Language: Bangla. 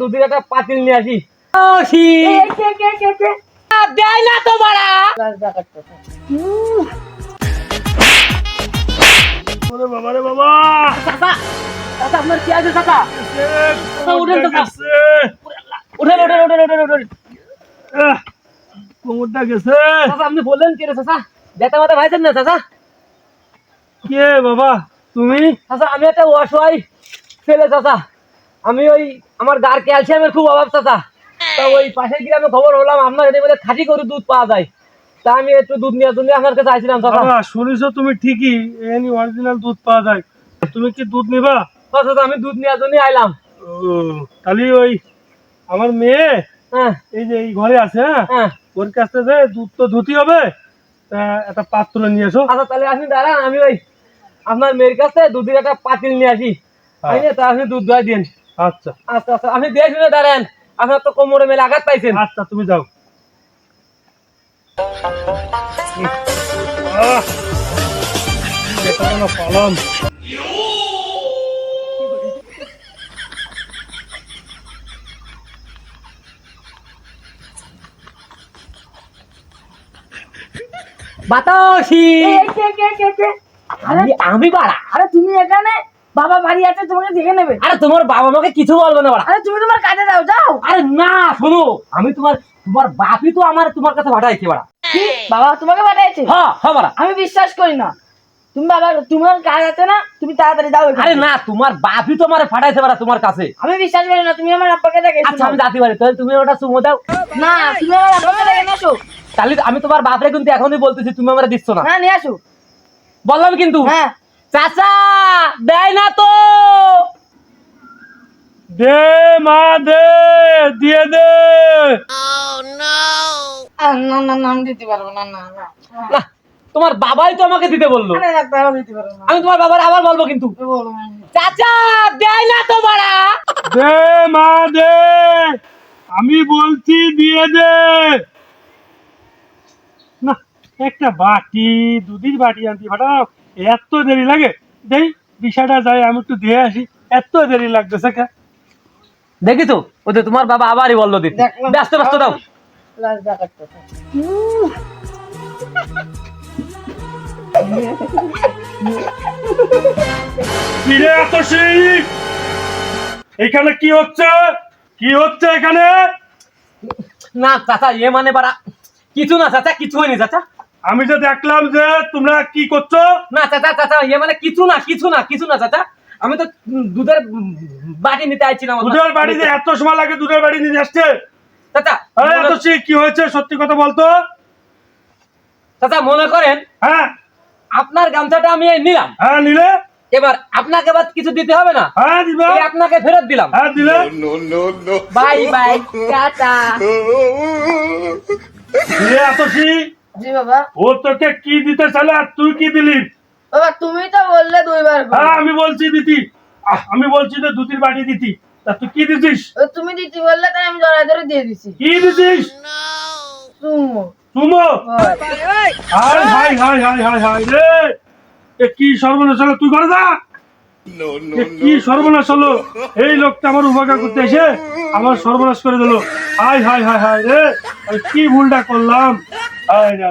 দুধের একটা পাতিল নিয়ে আসি। দেয় না তো বাড়া বাবা রে বাবা। চাচা আপনার কি আছে চাচা? উঠেন উঠেন উঠেন উঠেন উঠেন উঠেন। কোমরটা গেছে। চাচা আপনি বললেন কি রে চাচা? ব্যথা মাথা ভাইছেন না চাচা? কে বাবা তুমি? চাচা আমি একটা অসহায় ছেলে চাচা। আমি ওই আমার গার ক্যালসিয়ামের খুব অভাব চাচা। তা ওই পাশের গ্রামে খবর হলাম আপনার এখানে বলে খাঁটি করে দুধ পাওয়া যায়। তা আমি একটু দুধ নেওয়ার জন্য আপনার কাছে আসছিলাম চাচা। শুনেছো তুমি ঠিকই এখানে অরিজিনাল দুধ পাওয়া যায়। তুমি কি দুধ নিবা? চাচা আমি দুধ নেওয়ার জন্য আইলাম। তাহলে ওই আমার মেয়ে হ্যাঁ। এই যে এই ঘরে আছে হ্যাঁ? হ্যাঁ। ওর কাছ থেকে দুধ তো ধুতি হবে তা একটা পাত্র নিয়ে এসো। আচ্ছা তাহলে আপনি দাঁড়ান আমি ওই আপনার মেয়ের কাছে দুধের একটা পাতিল নিয়ে আসি। হ্যাঁ। তা আপনি দুধ দোয়া দিন। আচ্ছা। আচ্ছা আচ্ছা আপনি দিয়ে শুনে দাঁড়ান। আপনার তো কোমরে মেলে আঘাত পাইছেন। আচ্ছা তুমি যাও। পালন বাতাসি। কে কে কে কে আমি আমি বাড়া। আরে তুমি এখানে? বাবা বাড়ি আছে তোমাকে দেখে নেবে। আরে তোমার বাবা আমাকে কিছু বলবে না আরে তুমি তোমার কাজে যাও যাও। আরে না শোনো আমি তোমার তোমার বাপই তো আমার তোমার কাছে পাঠাইছে বাড়া। কি? বাবা তোমাকে পাঠিয়েছে হ্যাঁ হ্যাঁ বাড়া। আমি বিশ্বাস করি না। তুমি বাবা তোমার কাজ আছে না তুমি তাড়াতাড়ি যাও আরে না তোমার বাপই তো আমার পাঠাইছে বাড়া তোমার কাছে। আমি বিশ্বাস করি না তুমি আমার আব্বাকে দেখে আচ্ছা আমি যাতে পারি তাহলে তুমি ওটা সুমো দাও। না তুমি আমার আব্বাকে দেখে নিয়ে তাহলে আমি তোমার বাপরে কিন্তু এখনই বলতেছি তুমি আমার দিচ্ছ না। হ্যাঁ নিয়ে আসো। বললাম কিন্তু। হ্যাঁ। চাচা দেয় না তো। দে মা দে দিয়ে দে। না না না আমি দিতে পারব না না না। না তোমার বাবাই তো আমাকে দিতে বলল। আরে না তাও দিতে পারব আমি তোমার বাবার আবার বলব কিন্তু। চাচা দেয় না তো বাড়া। দে মা দে। আমি বলছি দিয়ে দে। না একটা বাটি দুদিন বাটি আনতে ফাটাও। এত দেরি লাগে? দেই বিষয়টা যাই আমি একটু দিয়ে আসি। এত দেরি লাগতেছে কা? দেখি তো ওই তো তোমার বাবা আবারই বলল দিতে। ব্যস্ত ব্যস্ত দাও। এখানে কি হচ্ছে? কি হচ্ছে এখানে? না চাচা এ মানে বাড়া কিছু না চাচা কিছু হয়নি চাচা। আমি যে দেখলাম যে তোমরা কি করছ? না চাচা চাচা এ মানে কিছু না কিছু না কিছু না চাচা। আমি তো দুধের বাটি নিতে আইছিলাম। আপনার- দুধের বাড়িতে এত সময় লাগে দুধের বাড়ি নিয়ে আসছে চাচা আরে এত সেই কি হয়েছে? সত্যি কথা বলতো? চাচা মনে করেন হ্যাঁ। আপনার গামছাটা আমি নিলাম। হ্যাঁ নিলে? এবার আপনাকে এবার কিছু দিতে হবে না? হ্যাঁ দিবা। এই আপনাকে ফেরত দিলাম। হ্যাঁ দিলে? Bye bye tata. এত জি বাবা। ও তোকে কি দিতে চাইলে আর তুই কি দিলি? বাবা তুমি তো বললে দুইবার হ্যাঁ আমি বলছি দিতি। আমি বলছি তো বাটি দিতি। তা তুই কি দিছিস তুমি দিতে বললে তাই আমি জড়াই ধরে দিয়ে দিছি। কি দিছিস সুমো Sumo hi hi hi hi hi hi রে। এ কি সর্বনাশ হলো? তুই করে যা। কি সর্বনাশ হলো? এই লোকটা আমার উপকার করতে এসে আমার সর্বনাশ করে দিল। হাই হাই হাই হাই রে। কি ভুলটা করলাম? হাই রে